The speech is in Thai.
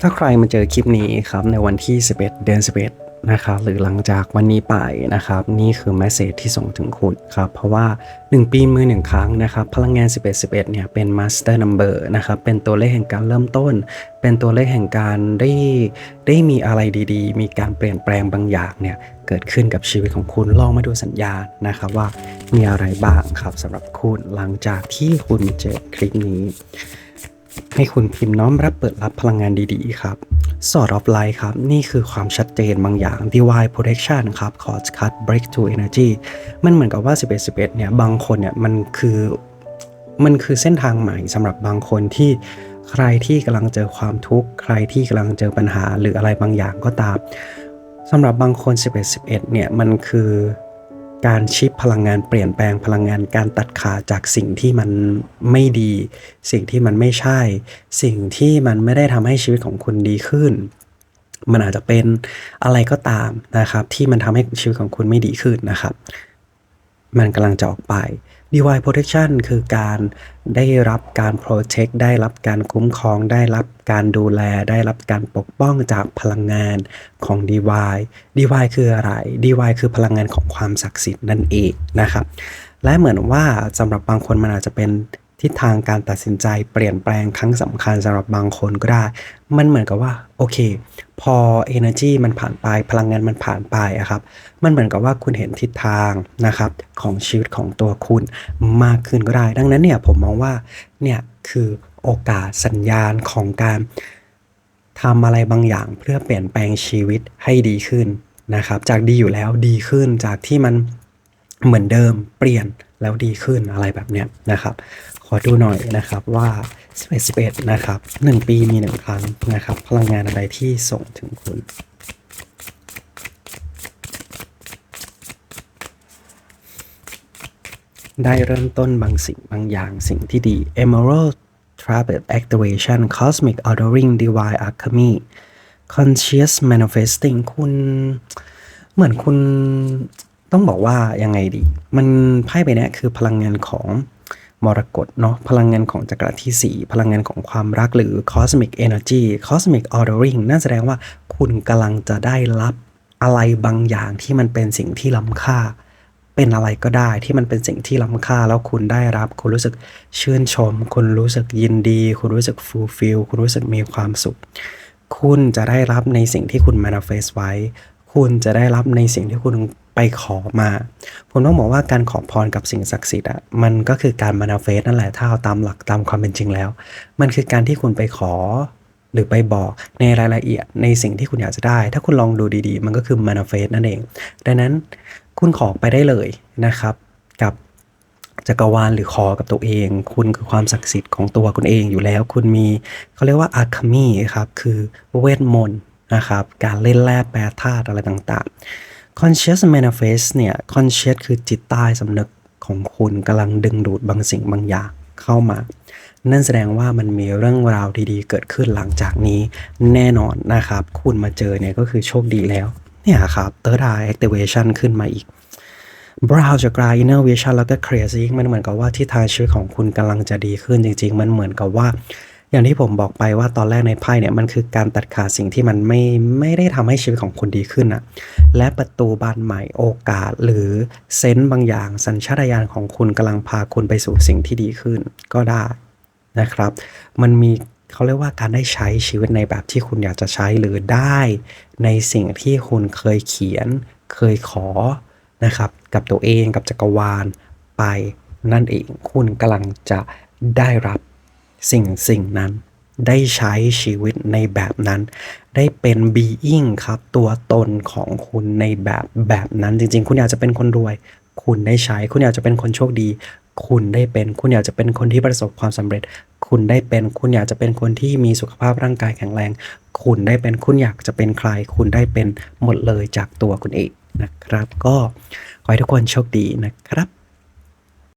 ถ้าใครมาเจอคลิปนี้ครับในวันที่ 11 เดือน 11 นะครับ หรือหลังจากวันนี้ไปนะครับ นี่คือแมสเซจที่ส่งถึงคุณครับ เพราะว่า 1 ปีมือ 1 ครั้งนะครับ พลังงาน 11 11 เนี่ยเป็นมาสเตอร์นัมเบอร์นะครับ เป็นตัวเลขแห่งการเริ่มต้น เป็นตัวเลขแห่งการได้ได้มีอะไรดีๆ มีการเปลี่ยนแปลงบางอย่างเนี่ยเกิดขึ้นกับชีวิตของคุณลองมาดูสัญญาณนะครับว่ามีอะไรบ้างครับสำหรับคุณหลังจากที่คุณเจอคลิปนี้ ให้คุณพิมพ์น้อมรับเปิดรับพลังงานดีๆครับสอดออฟไลน์ครับ นี่คือความชัดเจนบางอย่าง Divine Protection ครับ Cause Cut Breakthrough Energy มันเหมือนกับว่า 11 11เนี่ยบางคนเนี่ยมันคือมันคือเส้นทางใหม่สำหรับบางคนที่ใครที่กำลังเจอความทุกข์ ใครที่กำลังเจอปัญหาหรืออะไรบางอย่างก็ตามสำหรับบางคน 11 11เนี่ยมันคือ การชิปพลังงานเปลี่ยนแปลงพลังงานการตัดขาดจากสิ่งที่มันไม่ดี สิ่งที่มันไม่ใช่ สิ่งที่มันไม่ได้ทำให้ชีวิตของคุณดีขึ้น มันอาจจะเป็นอะไรก็ตามนะครับ ที่มันทำให้ชีวิตของคุณไม่ดีขึ้นนะครับ มันกำลังจะออกไป Divine Protection คือการได้รับการ protect ได้รับการคุ้มครอง ได้รับการดูแล ได้รับการปกป้องจากพลังงานของ Divine Divine คืออะไร Divine คือพลังงานของความศักดิ์สิทธิ์นั่นเองนะครับ และเหมือนว่าสำหรับบางคนมันอาจจะเป็น ทิศทางการตัดสินใจเปลี่ยนแปลงครั้งสำคัญสำหรับบางคนก็ได้ มันเหมือนกับว่าโอเค พอ energy มันผ่านไปพลังงานมันผ่านไปอะครับ มันเหมือนกับว่าคุณเห็นทิศทางนะครับของชีวิตของตัวคุณมากขึ้นก็ได้ ดังนั้นเนี่ยผมมองว่าเนี่ยคือโอกาสสัญญาณของการทำอะไรบางอย่างเพื่อเปลี่ยนแปลงชีวิตให้ดีขึ้นนะครับ จากดีอยู่แล้วดีขึ้นจากที่มัน เหมือนเดิมเปลี่ยนแล้วดีขึ้นอะไรแบบเนี้ยนะครับ ขอดูหน่อยนะครับว่า 11 11 นะครับ 1 ปีมี 1 ครั้งนะครับ พลังงานอะไรที่ส่งถึงคุณได้เริ่มต้นบางสิ่งบางอย่างสิ่งที่ดี Emerald Trapez Activation Cosmic Ordering Divine Alchemy Conscious Manifesting คุณ เหมือนคุณ ต้องบอกว่ายังไงดี มันไพ่ใบนี้คือพลังงานของมรกตเนาะพลังงานของจักรที่ 4 พลังงานของความรักหรือ cosmic energy cosmic ordering นั่นแสดงว่าคุณกำลังจะได้รับอะไรบางอย่างที่มันเป็นสิ่งที่ล้ำค่า เป็นอะไรก็ได้ที่มันเป็นสิ่งที่ล้ำค่าแล้วคุณได้รับ คุณรู้สึกชื่นชม คุณรู้สึกยินดี คุณรู้สึก fulfill คุณรู้สึกมีความสุข คุณจะได้รับในสิ่งที่คุณ manifest ไว้ คุณจะได้รับในสิ่งที่คุณไปขอมา ผมต้องบอกว่าการขอพรกับสิ่งศักดิ์สิทธิ์อะมันก็คือการ manifest นั่นแหละถ้าเอาตามหลักตามความเป็นจริงแล้ว มันคือการที่คุณไปขอหรือไปบอกในรายละเอียดในสิ่งที่คุณอยากจะได้ ถ้าคุณลองดูดีๆ มันก็คือ manifest นั่นเอง ดังนั้นคุณขอไปได้เลยนะครับ กับจักรวาลหรือขอกับตัวเอง คุณคือความศักดิ์สิทธิ์ของตัวคุณเองอยู่แล้ว คุณมีเขาเรียกว่าอาคามีครับ คือเวทมนต์ นะครับ การเล่นแร่แปรธาตุอะไรต่างๆ conscious manifest เนี่ย conscious คือจิตใต้สำนึกของคุณกำลังดึงดูดบางสิ่งบางอย่างเข้ามา นั่นแสดงว่ามันมีเรื่องราวดีๆ เกิดขึ้นหลังจากนี้แน่นอนนะครับ คุณมาเจอเนี่ยก็คือโชคดีแล้ว เนี่ยครับ third eye activation ขึ้นมาอีกบราวจากกลาย inner vision แล้วก็ crazy มันเหมือนกับว่าที่ทางชีวิตของคุณกำลังจะดีขึ้นจริง ๆ มันเหมือนกับว่า อย่างที่ผมบอกไปว่าตอนแรกในไพ่เนี่ยมันคือการตัดขาดสิ่งที่มันไม่ไม่ได้ทำให้ชีวิตของคุณดีขึ้นอะและประตูบานใหม่โอกาสหรือเซนต์บางอย่างสัญชาตญาณของคุณกำลังพาคุณไปสู่สิ่งที่ดีขึ้นก็ได้นะครับ มันมีเขาเรียกว่าการได้ใช้ชีวิตในแบบที่คุณอยากจะใช้หรือได้ในสิ่งที่คุณเคยเขียน เคยขอนะครับกับตัวเองกับจักรวาลไปนั่นเองคุณกำลังจะได้รับ สิ่งสิ่งนั้น ได้ใช้ชีวิตในแบบนั้น ได้เป็น being ครับ ตัวตนของคุณในแบบแบบนั้น จริง ๆ คุณอยากจะเป็นคนรวย คุณได้ใช้ คุณอยากจะเป็นคนโชคดี คุณได้เป็น คุณอยากจะเป็นคนที่ประสบความสำเร็จ คุณได้เป็น คุณอยากจะเป็นคนที่มีสุขภาพร่างกายแข็งแรง คุณได้เป็น คุณอยากจะเป็นใคร คุณได้เป็นหมดเลยจากตัวคุณเองนะครับ ก็ขอให้ทุกคนโชคดีนะครับ